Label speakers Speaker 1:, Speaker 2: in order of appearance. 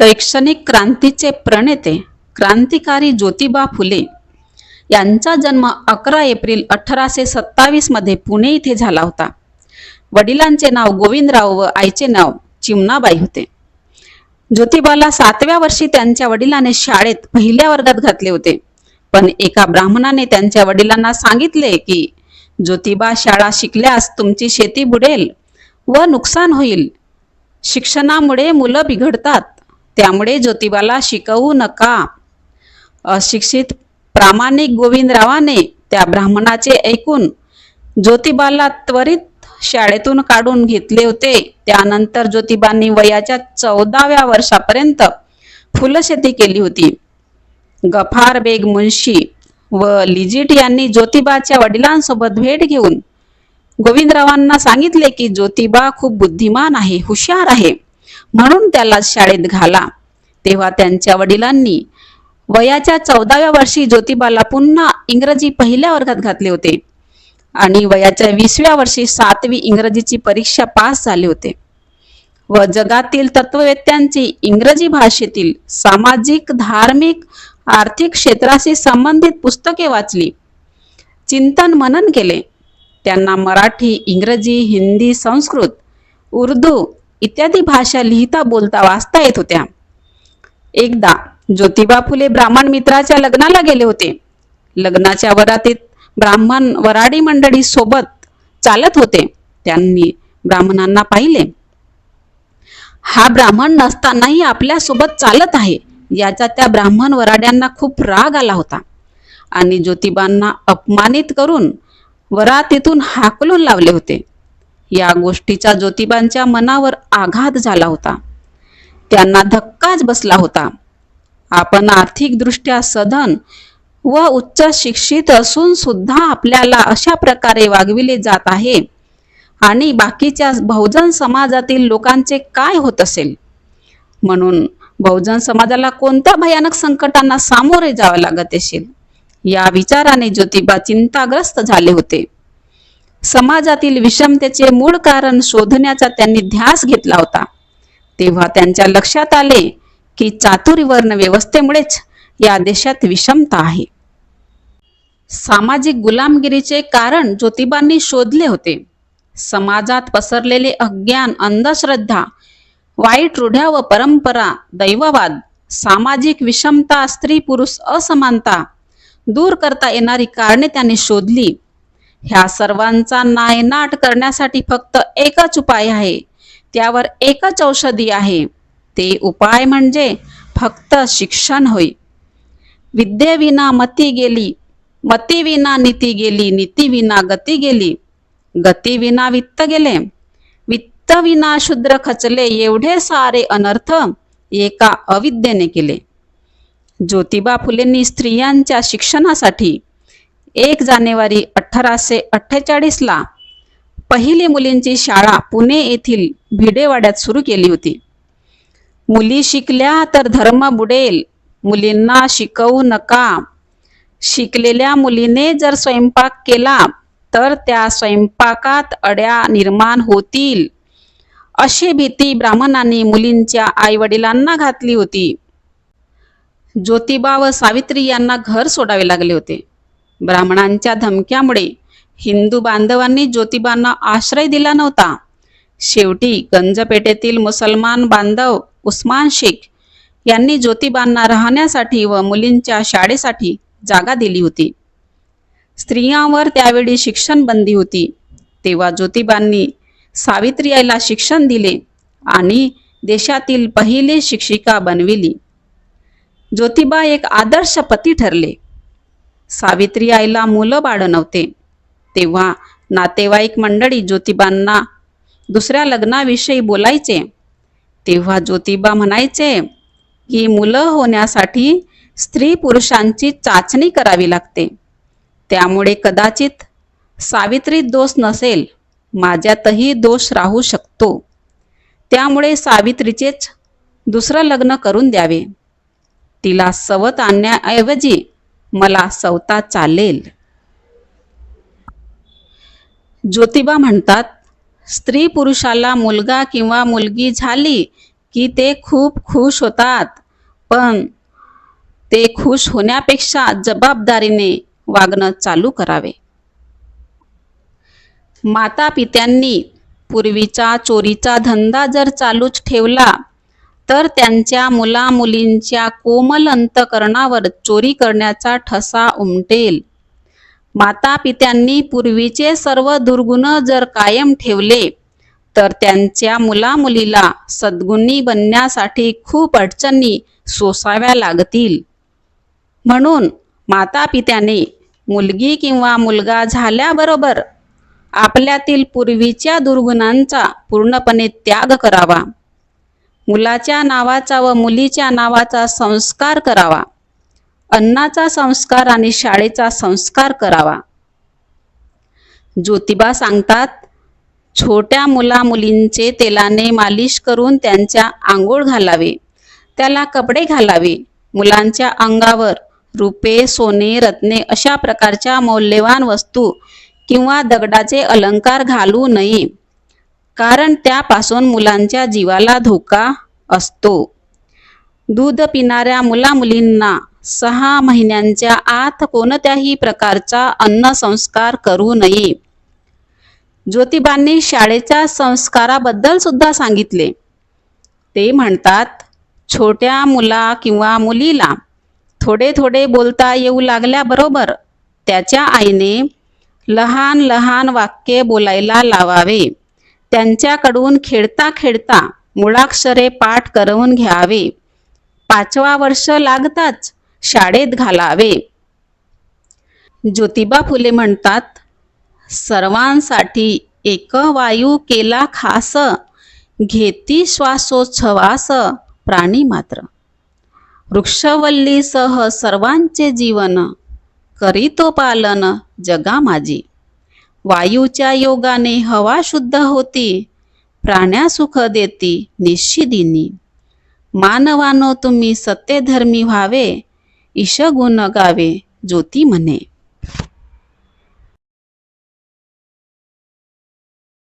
Speaker 1: शैक्षणिक क्रांतीचे प्रणेते क्रांतिकारी ज्योतिबा फुले यांचा जन्म अकरा एप्रिल अठराशे सत्तावीसमध्ये पुणे इथे झाला होता. वडिलांचे नाव गोविंदराव व आईचे नाव चिमणाबाई होते. ज्योतिबाला सातव्या वर्षी त्यांच्या वडिलांनी शाळेत पहिल्या वर्गात घातले होते. पण एका ब्राह्मणाने त्यांच्या वडिलांना सांगितले की ज्योतिबा शाळा शिकल्यास तुमची शेती बुडेल व नुकसान होईल. शिक्षणामुळे मुलं बिघडतात. त्यामुळे ज्योतिबाला शिकवू नका. अशिक्षित प्रामाणिक गोविंदरावाने त्या ब्राह्मणाचे ऐकून ज्योतिबाला त्वरित शाळेतून काढून घेतले होते. त्यानंतर ज्योतिबांनी वयाच्या चौदाव्या वर्षापर्यंत फुलशेती केली होती. गफार बेग मुन्शी व लिजिट यांनी ज्योतिबाच्या वडिलांसोबत भेट घेऊन गोविंदरावांना सांगितले की ज्योतिबा खूप बुद्धिमान आहे हुशार आहे. म्हणून त्याला शाळेत घाला. तेव्हा त्यांच्या वडिलांनी वयाच्या चौदाव्या वर्षी ज्योतिबाला पुन्हा इंग्रजी पहिल्या वर्गात घातले होते. आणि वयाच्या वीसव्या वर्षी सातवी इंग्रजीची परीक्षा पास झाले होते. व जगातील तत्ववेत्यांची इंग्रजी भाषेतील सामाजिक धार्मिक आर्थिक क्षेत्राशी संबंधित पुस्तके वाचली. चिंतन मनन केले. त्यांना मराठी इंग्रजी हिंदी संस्कृत उर्दू इत्यादी भाषा लिहिता बोलता वाचता येत होत्या. एकदा ज्योतिबा फुले ब्राह्मण मित्राच्या लग्नाला गेले होते. लग्नाच्या वरातीत ब्राह्मण वराडी मंडळी सोबत चालत होते. त्यांनी ब्राह्मणांना पाहिले. हा ब्राह्मण नसतानाही आपल्यासोबत चालत आहे. याचा त्या ब्राह्मण वराड्यांना खूप राग आला होता. आणि ज्योतिबांना अपमानित करून वरातीतून हाकलून लावले होते. या गोष्टीचा ज्योतिबांच्या मनावर आघात झाला होता. त्यांना धक्काच बसला होता. आपण आर्थिकदृष्ट्या सधन व उच्च शिक्षित असून सुद्धा आपल्याला अशा प्रकारे वागविले जात आहे. आणि बाकीच्या बहुजन समाजातील लोकांचे काय होत असेल? म्हणून बहुजन समाजाला कोणत्या भयानक संकटांना सामोरे जावे लागत असेल? या विचाराने ज्योतिबा चिंताग्रस्त झाले होते. समाजातील विषमतेचे मूळ कारण शोधण्याचा त्यांनी ध्यास घेतला होता. तेव्हा त्यांच्या लक्षात आले की चातुर्वर्ण व्यवस्थेमुळेच या देशात विषमता आहे. सामाजिक गुलामगिरीचे कारण ज्योतिबांनी शोधले होते. समाजात पसरलेले अज्ञान अंधश्रद्धा वाईट रूढ्या व परंपरा दैववाद सामाजिक विषमता स्त्री पुरुष असमानता दूर करता येणारी कारणे त्यांनी शोधली. ह्या सर्वांचा नायनाट करण्यासाठी फक्त एकच उपाय आहे. त्यावर एकच औषधी आहे. ते उपाय म्हणजे फक्त शिक्षण होय. विद्येविना मती गेली मतीविना नीती गेली नीतीविना गती गेली गतीविना वित्त गेले वित्तविना शूद्र खचले एवढे सारे अनर्थ एका अविद्येने केले. ज्योतिबा फुलेंनी स्त्रियांच्या शिक्षणासाठी एक जानेवारी अठराशे अठ्ठेचाळीसला पहिली मुलींची शाळा पुणे येथील भिडेवाड्यात सुरू केली होती. मुली शिकल्या तर धर्म बुडेल मुलींना शिकवू नका. शिकलेल्या मुलीने जर स्वयंपाक केला तर त्या स्वयंपाकात अड्या निर्माण होतील. अशी भीती ब्राह्मणांनी मुलींच्या आईवडिलांना घातली होती. ज्योतिबा व सावित्री यांना घर सोडावे लागले होते. ब्राह्मणांच्या धमक्यामुळे हिंदू बांधवांनी ज्योतिबांना आश्रय दिला नव्हता. शेवटी गंजपेठेतील मुसलमान बांधव उस्मान शेख यांनी ज्योतिबांना राहण्यासाठी व मुलींच्या शाळेसाठी जागा दिली होती. स्त्रियांवर त्यावेळी शिक्षण बंदी होती. तेव्हा ज्योतिबांनी सावित्री आईला शिक्षण दिले आणि देशातील पहिली शिक्षिका बनविली. ज्योतिबा एक आदर्श पती ठरले. सावित्री आईला मुलं बाळ नव्हते. तेव्हा नातेवाईक मंडळी ज्योतिबांना दुसऱ्या लग्नाविषयी बोलायचे. तेव्हा ज्योतिबा म्हणायचे की मुलं होण्यासाठी स्त्री पुरुषांची चाचणी करावी लागते. त्यामुळे कदाचित सावित्रीत दोष नसेल माझ्यातही दोष राहू शकतो. त्यामुळे सावित्रीचेच दुसरं लग्न करून द्यावे. तिला सवत आणण्याऐवजी मला सवता चालेल. ज्योतिबा म्हणतात स्त्री पुरुषाला मुलगा किंवा मुलगी झाली की ते खूप खुश होतात पण ते खुश होण्यापेक्षा जबाबदारीने वागणं चालू करावे. माता पित्यांनी पूर्वीचा चोरीचा धंदा जर चालूच ठेवला तर त्यांच्या मुला मुलींच्या कोमल अंतकरणावर चोरी करण्याचा ठसा उमटेल. माता पित्यांनी पूर्वीचे सर्व दुर्गुण जर कायम ठेवले तर त्यांच्या मुला मुलीला सद्गुणी बनण्यासाठी खूप अडचणी सोसाव्या लागतील. म्हणून माता पित्याने मुलगी किंवा मुलगा झाल्याबरोबर आपल्यातील पूर्वीच्या दुर्गुणांचा पूर्णपणे त्याग करावा. मुलाच्या नावाचा व मुलीच्या नावाचा संस्कार करावा. अन्नाचा संस्कार आणि शाळेचा संस्कार करावा. ज्योतिबा सांगतात छोट्या मुला मुलींचे तेलाने मालिश करून त्यांच्या आंघोळ घालावे. त्याला कपडे घालावे. मुलांच्या अंगावर रुपे सोने रत्ने अशा प्रकारच्या मौल्यवान वस्तू किंवा दगडाचे अलंकार घालू नये. कारण त्यापासून मुलांच्या जीवाला धोका असतो. दूध पिणाऱ्या मुला मुलींना सहा महिन्यांच्या आत कोणत्याही प्रकारचा अन्न संस्कार करू नये. ज्योतिबांनी शाळेच्या संस्काराबद्दल सुद्धा सांगितले. ते म्हणतात छोट्या मुला किंवा मुलीला थोडे थोडे बोलता येऊ लागल्याबरोबर त्याच्या आईने लहान लहान वाक्य बोलायला लावावे. त्यांच्याकडून खेळता खेळता मुळाक्षरे पाठ करवून घ्यावे. पाचवा वर्ष लागताच शाळेत घालावे. ज्योतिबा फुले म्हणतात सर्वांसाठी एक वायू केला खास घेती श्वासोच्छवास प्राणी मात्र. वृक्षवल्लीसह सर्वांचे जीवन करीतो पालन जगा माझी वायूच्या योगाने हवा शुद्ध होती प्राण्या सुख देती निश्चिदिनी मानवानो तुम्ही सत्यधर्मी व्हावे ईशगुण गावे ज्योती म्हणे.